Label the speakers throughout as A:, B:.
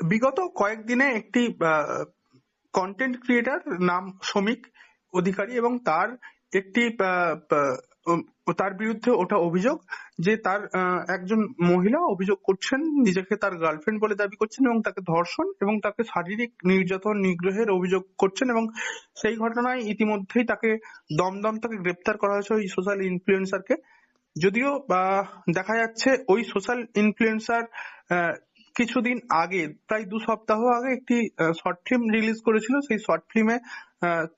A: বিগত কয়েকদিনে একটি কন্টেন্ট ক্রিয়েটার নাম শ্রমিক অধিকারী এবং তার একটি তার বিরুদ্ধে ওঠা অভিযোগ যে তার একজন মহিলা অভিযোগ করছেন, নিজেকে তার গার্লফ্রেন্ড বলে দাবি করছেন এবং তাকে ধর্ষণ এবং তাকে শারীরিক নির্যাতন নিগ্রহের অভিযোগ করছেন এবং সেই ঘটনায় ইতিমধ্যেই তাকে দমদম তাকে গ্রেপ্তার করা হয়েছে ওই সোশ্যাল ইনফ্লুয়েন্সারকে যদিও দেখা যাচ্ছে ওই সোশ্যাল ইনফ্লুয়েন্সার কিছুদিন আগে, প্রায় দু সপ্তাহ আগে একটি শর্ট ফিল্ম রিলিজ করেছিল। সেই শর্ট ফিল্মে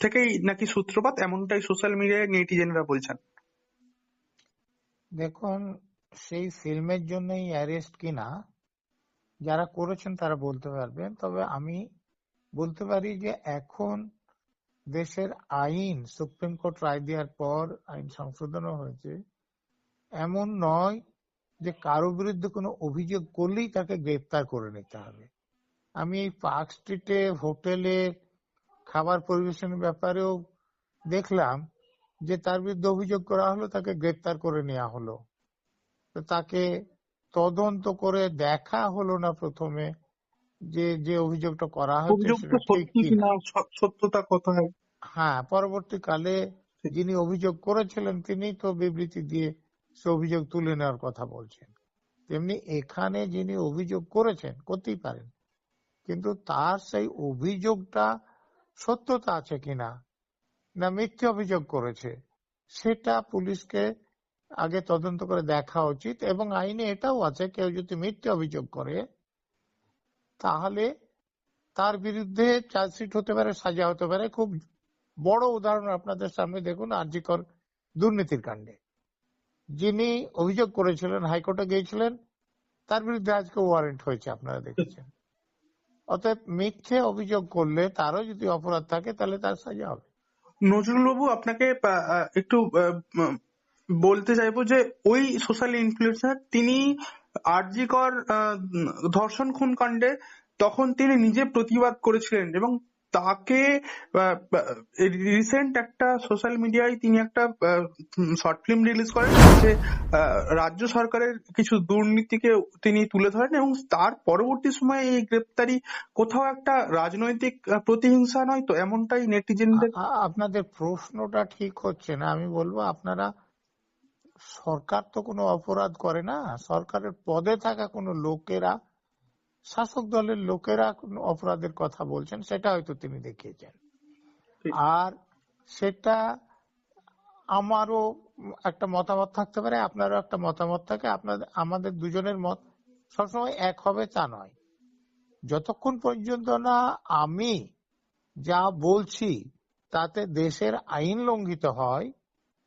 A: থেকেই নাকি সূত্রপাত, এমনটাই সোশ্যাল মিডিয়ায় নেটিজেনরা বলছেন।
B: দেখুন, সেই ফিল্মের জন্যই অ্যারেস্ট কিনা, যারা করেছেন তারা বলতে পারবেন। তবে আমি বলতে পারি যে এখন দেশের আইন, সুপ্রিম কোর্ট রায় দেওয়ার পর আইন সংশোধনও হয়েছে। এমন নয় যে কারও বিরুদ্ধে কোনো অভিযোগ করলেই তাকে গ্রেপ্তার করে নিতে হবে। আমি এই পার্ক স্ট্রিটে হোটেলে খাবার পরিবেশনের ব্যাপারেও দেখলাম যে তার বিরুদ্ধে অভিযোগ করা হলো তাকে গ্রেপ্তার করে নেওয়া হলো। তো তাকে তদন্ত করে দেখা হলো না প্রথমে যে যে অভিযোগটা করা
A: স- সত্যতা কোথায়?
B: হ্যাঁ পরবর্তীকালে যিনি অভিযোগ করেছিলেন তিনি তো বিবৃতি দিয়ে সে অভিযোগ তুলে নেওয়ার কথা বলছেন। তেমনি এখানে যিনি অভিযোগ করেছেন, করতেই পারেন। কিন্তু তার সেই অভিযোগটা সত্যতা আছে কিনা না মিথ্যে অভিযোগ করেছে, সেটা পুলিশকে আগে তদন্ত করে দেখা উচিত এবং আইনে এটাও আছে, কেউ যদি মিথ্যে অভিযোগ করে, তাহলে তার বিরুদ্ধে চার্জশিট হতে পারে, সাজা হতে পারে। খুব বড় উদাহরণ আপনাদের সামনে দেখুন, আরজিকর দুর্নীতির কাণ্ডে। যিনি অভিযোগ করেছিলেন, হাইকোর্টে গিয়েছিলেন, তার বিরুদ্ধে আজকে ওয়ারেন্ট হয়েছে, আপনারা দেখেছেন। অতএব মিথ্যে অভিযোগ করলে তারও যদি অপরাধ থাকে, তাহলে তার সাজা হবে।
A: নজরুল বাবু, আপনাকে একটু বলতে চাইব যে, ওই সোশ্যাল ইনফ্লুয়েন্সার, তিনি আরজিকর ধর্ষণ খুন কাণ্ডে তখন তিনি নিজে প্রতিবাদ করেছিলেন এবং তাকে রিসেন্ট একটা সোশ্যাল মিডিয়ায় তিনি একটা শর্ট ফিল্ম রিলিজ করেন, যে রাজ্য সরকারের কিছু দুর্নীতিকে তিনি তুলে ধরেন এবং তার পরবর্তী সময়ে এই গ্রেপ্তারি কোথাও একটা রাজনৈতিক প্রতিহিংসা নয় তো, এমনটাই নেটিজেনদের।
B: আপনাদের প্রশ্নটা ঠিক হচ্ছে না, আমি বলব আপনারা, সরকার তো কোনো অপরাধ করে না, সরকারের পদে থাকা কোনো লোকেরা শাসক দলের লোকেরা কোনো অপরাধের কথা বলছেন সেটা হয়তো তিনি দেখিয়েছেন। আর সেটা আমারও একটা মতামত থাকতে পারে আপনারও একটা মতামত থাকে আপনাদের আমাদের দুজনের মত সবসময় এক হবে তা নয়। যতক্ষণ পর্যন্ত না আমি যা বলছি তাতে দেশের আইন লঙ্ঘিত হয়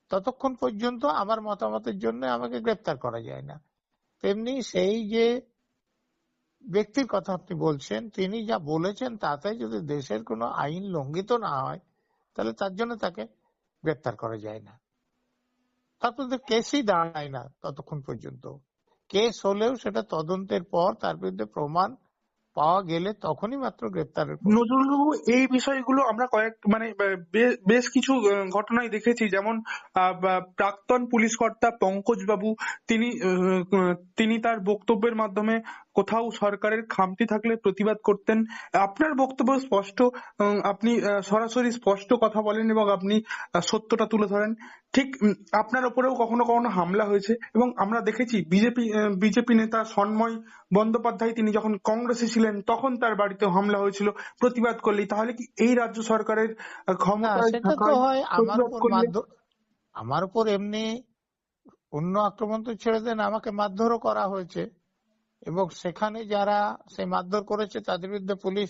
B: ততক্ষণ পর্যন্ত আমার মতামতের জন্য আমাকে গ্রেপ্তার করা যায় না। তেমনি সেই যে ব্যক্তির কথা আপনি বলছেন, তিনি যা বলেছেন তাতে যদি দেশের কোনো আইন লঙ্ঘিত না হয়, তাহলে তার জন্য তাকে গ্রেপ্তার করা যায় না কেসই দাঁড়ায় না ততক্ষণ পর্যন্ত কেস হলেও সেটা তদন্তের পর তার বিরুদ্ধে প্রমাণ পাওয়া গেলে তখনই মাত্র গ্রেপ্তারের প্রশ্ন।
A: নজরুলবাবু, এই বিষয়গুলো আমরা কয়েক মানে বেশ কিছু ঘটনায় দেখেছি যেমন প্রাক্তন পুলিশ কর্তা পঙ্কজ বাবু তিনি তিনি তার বক্তব্যের মাধ্যমে কোথাও সরকারের খামতি থাকলে প্রতিবাদ করতেন। আপনার বক্তব্য স্পষ্ট আপনি সরাসরি স্পষ্ট কথা বলেন এবং আপনি সত্যটা তুলে ধরেন। ঠিক আপনার ওপরেও কখনো কখনো হামলা হয়েছে এবং আমরা দেখেছি বিজেপি বিজেপি নেতা সন্ময় বন্দ্যোপাধ্যায় তিনি যখন কংগ্রেসে ছিলেন তখন তার বাড়িতে হামলা হয়েছিল। প্রতিবাদ করলেই তাহলে কি এই রাজ্য সরকারের আহ,
B: না
A: ক্ষমতায়
B: সেটা তো
A: থাকায়
B: আমার উপর আমার উপর এমনি অন্য আক্রমণ তো ছেড়ে দেন আমাকে মারধরও করা হয়েছে। এবং সেখানে যারা সেই মারধর করেছে তাদের বিরুদ্ধে পুলিশ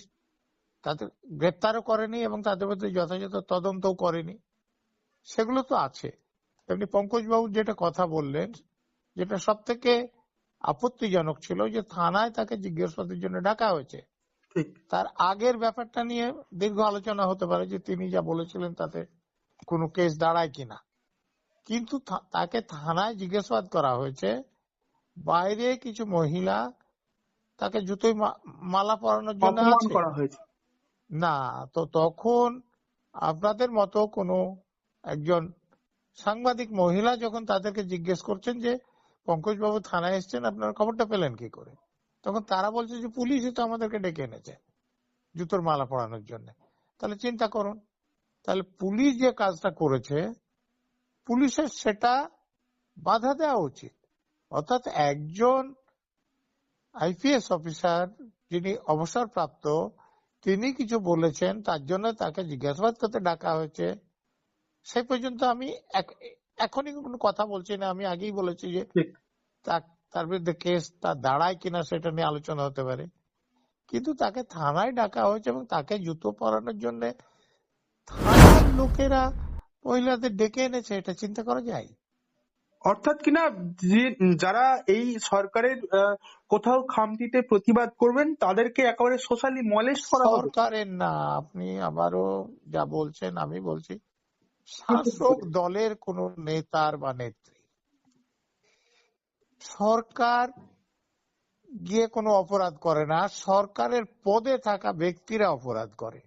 B: তাদের গ্রেপ্তারও করেনি এবং তাদের বিরুদ্ধে যথাযথ তদন্তও করেনি। সেগুলো তো আছে। তেমনি পঙ্কজ বাবু যেটা কথা বললেন যেটা সব থেকে আপত্তিজনক ছিল যে থানায় তাকে জিজ্ঞাসাবাদের জন্য ডাকা হয়েছে। তার আগের ব্যাপারটা নিয়ে দীর্ঘ আলোচনা হতে পারে যে তিনি যা বলেছিলেন তাতে কোনো কেস দাঁড়ায় কিনা। কিন্তু তাকে থানায় জিজ্ঞাসাবাদ করা হয়েছে বাইরে কিছু মহিলা তাকে জুতোয় মালা পরানোর জন্য
A: করা হয়েছে।
B: না তো তখন আপনাদের মতো কোনো একজন সাংবাদিক মহিলা যখন তাদেরকে জিজ্ঞেস করছেন যে পঙ্কজ বাবু থানায় এসছেন আপনারা খবরটা পেলেন কি করে? তখন তারা বলছে যে পুলিশই তো আমাদেরকে ডেকে এনেছে জুতোর মালা পরানোর জন্য। তাহলে চিন্তা করুন। তাহলে পুলিশ যে কাজটা করেছে পুলিশের সেটা বাধা দেওয়া উচিত। অর্থাৎ একজন আইপিএস অফিসার যিনি অবসরপ্রাপ্ত তিনি কিছু বলেছেন তার জন্য তাকে জিজ্ঞাসাবাদ করতে ডাকা হয়েছে। সে পর্যন্ত আমি এখনই কোনো কথা বলছি না আমি আগেই বলেছি যে তার বিরুদ্ধে কেস তার দাঁড়ায় কিনা সেটা নিয়ে আলোচনা হতে পারে। কিন্তু তাকে থানায় ডাকা হয়েছে এবং তাকে জুতো পরানোর জন্য থানার লোকেরা মহিলাদের ডেকে এনেছে এটা চিন্তা করা যায়?
A: অর্থাৎ কিনা যে যারা এই সরকারের কোথাও খামতিতে প্রতিবাদ করবেন, তাদেরকে একেবারে সোশ্যালি মলেস্ট করা হবে।
B: সরকারের না, আপনি আবারও যা বলছেন আমি বলছি, শাসক দলের কোন নেতার বা নেত্রী, সরকার গিয়ে কোনো অপরাধ করে না, সরকারের পদে থাকা ব্যক্তিরা অপরাধ করে।